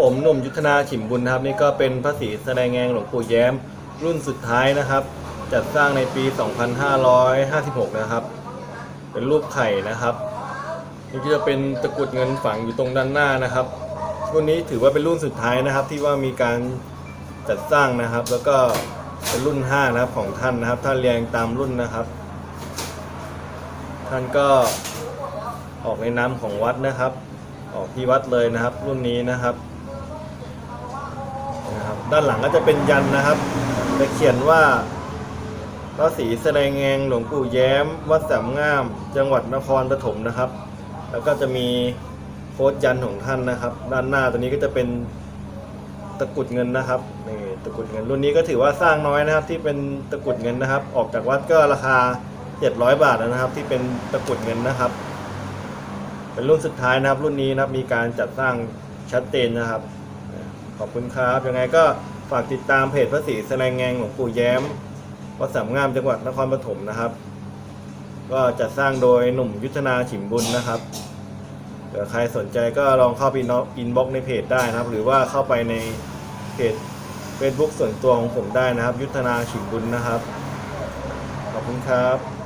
ผมหนุ่มยุทธนาฉิมบุญนะครับ นี่ก็เป็นพระศรีแสดงแงงหลวงปู่แย้ม รุ่นสุดท้ายนะครับ จัดสร้างในปี 2556 นะครับ เป็นรูปไข่นะครับนี่ก็จะเป็นตะกรุดเงินฝังอยู่ตรงด้านหน้านะครับรุ่นนี้ถือว่าเป็นรุ่นสุดท้ายนะครับ ที่ว่ามีการจัดสร้างนะครับ แล้วก็เป็นรุ่น 5 นะครับของท่านนะครับท่านเรียงตามรุ่นนะครับ ท่านก็ออกในนามของวัดนะครับ ออกที่วัดเลยนะครับ รุ่นนี้นะครับ ด้านหลังก็จะเป็นยันนะครับ จะเขียนว่าพระศรีแสดงแงงหลวงปู่แย้ม วัดสามงาม จังหวัดนครปฐมนะครับ แล้วก็จะมีโค้ดยันของท่านนะครับ ด้านหน้าตัวนี้ก็จะเป็นตะกรุดเงินนะครับนี่ตะกรุดเงินรุ่นนี้ก็ถือว่าสร้างน้อยนะครับ ที่เป็นตะกรุดเงินนะครับ ออกจากวัดก็ราคา 700 บาทนะครับ ที่เป็นตะกรุดเงินนะครับ เป็นรุ่นสุดท้ายนะครับ รุ่นนี้นะครับมีการจัดสร้างชัดเจนนะครับ ขอบคุณครับ ยังไงก็ฝากติดตามเพจพระศรีแสดงแงงหลวงปู่แย้มวัดสามงามจังหวัดนครปฐมนะครับ ก็จัดสร้างโดยหนุ่มยุทธนาฉิมบุญนะครับเผื่อใครสนใจก็ลองเข้าไปอินบ็อกในเพจได้นะครับ หรือว่าเข้าไปในเพจ Facebook ส่วนตัวของผมได้นะครับ ยุทธนาฉิมบุญนะครับ ขอบคุณครับ